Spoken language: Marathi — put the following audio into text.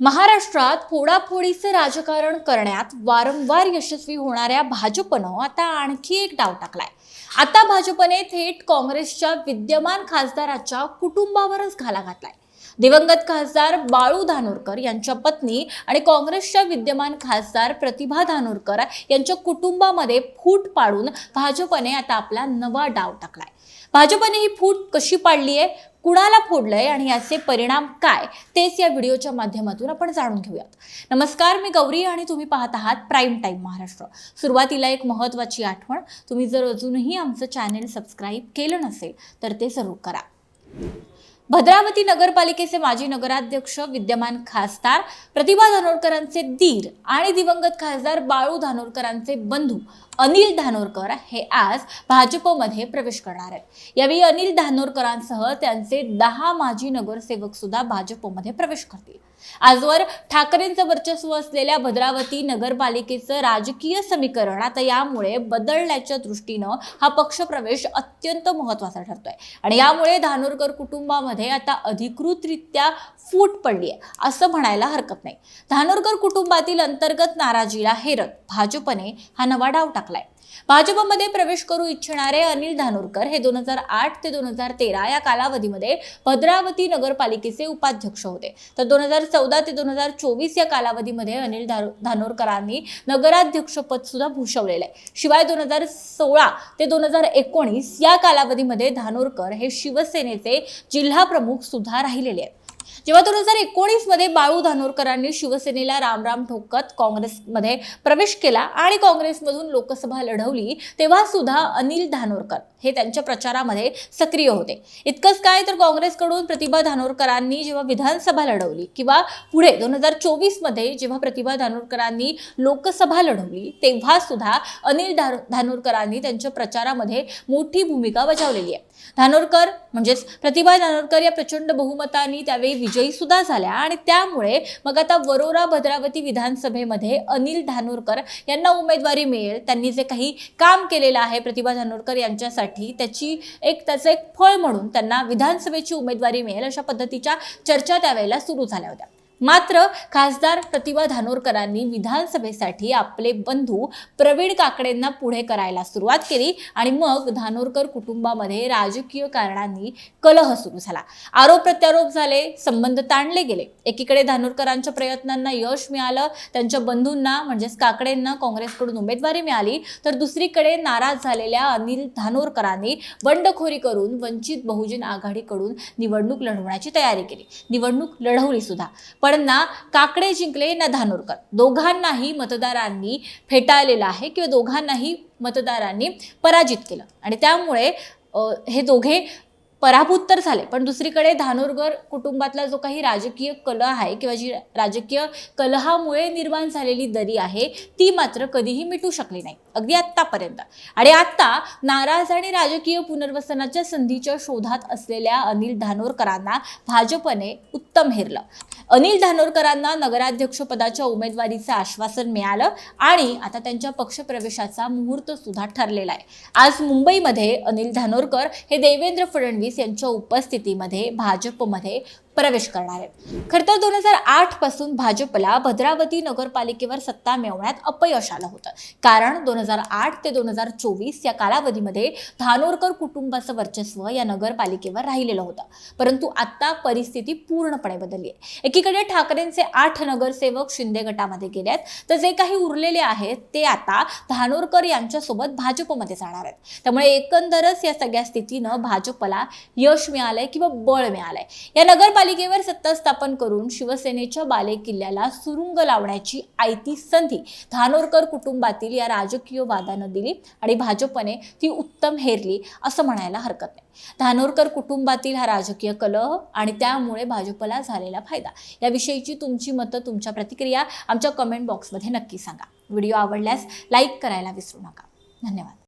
महाराष्ट्रात फोडाफोडीचे राजकारण करण्यात वारंवार यशस्वी होणाऱ्या भाजपनं आता आणखी एक डाव टाकलाय. आता भाजपने थेट काँग्रेसच्या विद्यमान खासदाराच्या कुटुंबावरच घाला घातलाय. दिवंगत खासदार बाळू धानोरकर यांच्या पत्नी आणि काँग्रेसच्या विद्यमान खासदार प्रतिभा धानोरकर यांच्या कुटुंबामध्ये फूट पाडून भाजपने आता आपला नवा डाव टाकलाय. भाजपने ही फूट कशी पाडली आहे कुणाला फोडलंय आणि याचे परिणाम काय तेच या व्हिडिओच्या माध्यमातून आपण जाणून घेऊयात. नमस्कार मी गौरी आणि तुम्ही पाहत आहात प्राईम टाईम महाराष्ट्र. सुरुवातीला एक महत्त्वाची आठवण तुम्ही जर अजूनही आमचं चॅनेल सबस्क्राईब केलं नसेल तर ते जरूर करा. भद्रावती नगरपालिकेचे माजी नगराध्यक्ष विद्यमान खासदार प्रतिभा धानोरकरांचे दीर आणि दिवंगत खासदार बाळू धानोरकरांचे बंधू अनिल धानोरकर हे आज भाजपमध्ये प्रवेश करणार आहेत. यावेळी अनिल धानोरकरांसह त्यांचे दहा माजी नगरसेवक सुद्धा भाजपमध्ये प्रवेश करतील. आजवर ठाकरेंचं वर्चस्व असलेल्या भद्रावती नगरपालिकेचं राजकीय समीकरण आता यामुळे बदलण्याच्या दृष्टीनं हा पक्षप्रवेश अत्यंत महत्त्वाचा ठरतोय. आणि यामुळे धानोरकर कुटुंबामध्ये आता अधिकृतरित्या फूट पडली आहे असं म्हणायला हरकत नाही. धानोरकर कुटुंबातील अंतर्गत नाराजीला हेरत भाजपने हा नवा डाव टाकलाय. भाजपमध्ये प्रवेश करू इच्छिणारे अनिल धानोरकर हे दोन हजार आठ ते दोन हजार तेरा या कालावधीमध्ये भद्रावती नगरपालिकेचे उपाध्यक्ष होते. तर दोन हजार चौदा ते दोन हजार चोवीस या कालावधीमध्ये अनिल धानोरकरांनी नगराध्यक्षपद सुद्धा भूषवलेलं आहे. शिवाय दोन हजार सोळा ते दोन हजार एकोणीस या कालावधीमध्ये धानोरकर हे शिवसेनेचे जिल्हा प्रमुख सुद्धा राहिलेले आहेत. जेव्हा दोन हजार एकोणीसमध्ये बाळू धानोरकरांनी शिवसेनेला रामराम ठोकत काँग्रेसमध्ये प्रवेश केला आणि काँग्रेसमधून लोकसभा लढवली तेव्हा सुद्धा अनिल धानोरकर हे त्यांच्या प्रचारामध्ये सक्रिय होते. इतकंच काय तर काँग्रेसकडून प्रतिभा धानोरकरांनी जेव्हा विधानसभा लढवली किंवा पुढे दोन हजार चोवीसमध्ये जेव्हा प्रतिभा धानोरकरांनी लोकसभा लढवली तेव्हा सुद्धा अनिल धानोरकरांनी त्यांच्या प्रचारामध्ये मोठी भूमिका बजावलेली आहे. धानोरकर म्हणजेच प्रतिभा धानोरकर या प्रचंड बहुमताने त्यावेळी विजयी सुद्धा झाल्या. आणि त्यामुळे मग आता वरोरा भद्रावती विधानसभेमध्ये अनिल धानोरकर यांना उमेदवारी मिळेल. त्यांनी जे काही काम केलेलं आहे प्रतिभा धानोरकर यांच्यासाठी त्याची एक त्याचं एक फळ म्हणून त्यांना विधानसभेची उमेदवारी मिळेल अशा पद्धतीच्या चर्चा त्यावेळेला सुरू झाल्या होत्या. मात्र खासदार प्रतिभा धानोरकरांनी विधानसभेसाठी आपले बंधू प्रवीण काकडेंना पुढे करायला सुरुवात केली आणि मग धानोरकर कुटुंबामध्ये राजकीय कारणांनी कलह सुरू झाला. आरोप प्रत्यारोप झाले संबंध ताणले गेले. एकीकडे धानोरकरांच्या प्रयत्नांना यश मिळालं त्यांच्या बंधूंना म्हणजेच काकडेंना काँग्रेसकडून उमेदवारी मिळाली तर दुसरीकडे नाराज झालेल्या अनिल धानोरकरांनी बंडखोरी करून वंचित बहुजन आघाडीकडून निवडणूक लढवण्याची तयारी केली. निवडणूक लढवली सुद्धा. पण ना काकडे जिंकले ना धानोरकर. दोघांनाही मतदारांनी फेटाळलेलं आहे किंवा दोघांनाही मतदारांनी पराजित केलं. आणि त्यामुळे हे दोघे पराभूत तर झाले. पण दुसरीकडे धानोरकर कुटुंबातला जो काही राजकीय कलह आहे किंवा जी राजकीय कलहामुळे निर्माण झालेली दरी आहे ती मात्र कधीही मिटू शकली नाही. अगदी आत्तापर्यंत. आणि आत्ता नाराज आणि राजकीय पुनर्वसनाच्या संधीच्या शोधात असलेल्या अनिल धानोरकरांना भाजपने उत्तम हेरलं. अनिल धानोरकरांना नगराध्यक्षपदाच्या उमेदवारीचं आश्वासन मिळालं आणि आता त्यांच्या पक्षप्रवेशाचा मुहूर्त सुद्धा ठरलेला आहे. आज मुंबईमध्ये अनिल धानोरकर हे देवेंद्र फडणवीस यांच्या उपस्थितीमध्ये भाजपमध्ये प्रवेश करणार आहेत. खर तर दोन हजार आठपासून भाजपला भद्रावती नगरपालिकेवर सत्ता मिळवण्यात अपयश आलं होतं. कारण दोन हजार आठ ते दोन हजार चोवीस या कालावधीमध्ये धानोरकर कुटुंबाचं वर्चस्व या नगरपालिकेवर राहिलेलं होतं. परंतु आता परिस्थिती पूर्णपणे बदलली आहे. एकीकडे ठाकरेंचे आठ नगरसेवक शिंदे गटामध्ये गेले आहेत तर जे काही उरलेले आहेत ते आता धानोरकर यांच्यासोबत भाजपमध्ये जाणार आहेत. त्यामुळे एकंदरच या सगळ्या स्थितीनं भाजपला यश मिळालंय किंवा बळ मिळालंय. या महापालिकेवर सत्ता स्थापन करून शिवसेनेच्या बालेकिल्ल्याला सुरुंग लावण्याची आयती संधी धानोरकर कुटुंबातील या राजकीय वादानं दिली आणि भाजपने ती उत्तम हेरली असं म्हणायला हरकत नाही. धानोरकर कुटुंबातील हा राजकीय कलह आणि त्यामुळे भाजपला झालेला फायदा. याविषयीची तुमची मतं तुमच्या प्रतिक्रिया आमच्या कमेंट बॉक्समध्ये नक्की सांगा. व्हिडिओ आवडल्यास लाईक करायला विसरू नका. धन्यवाद.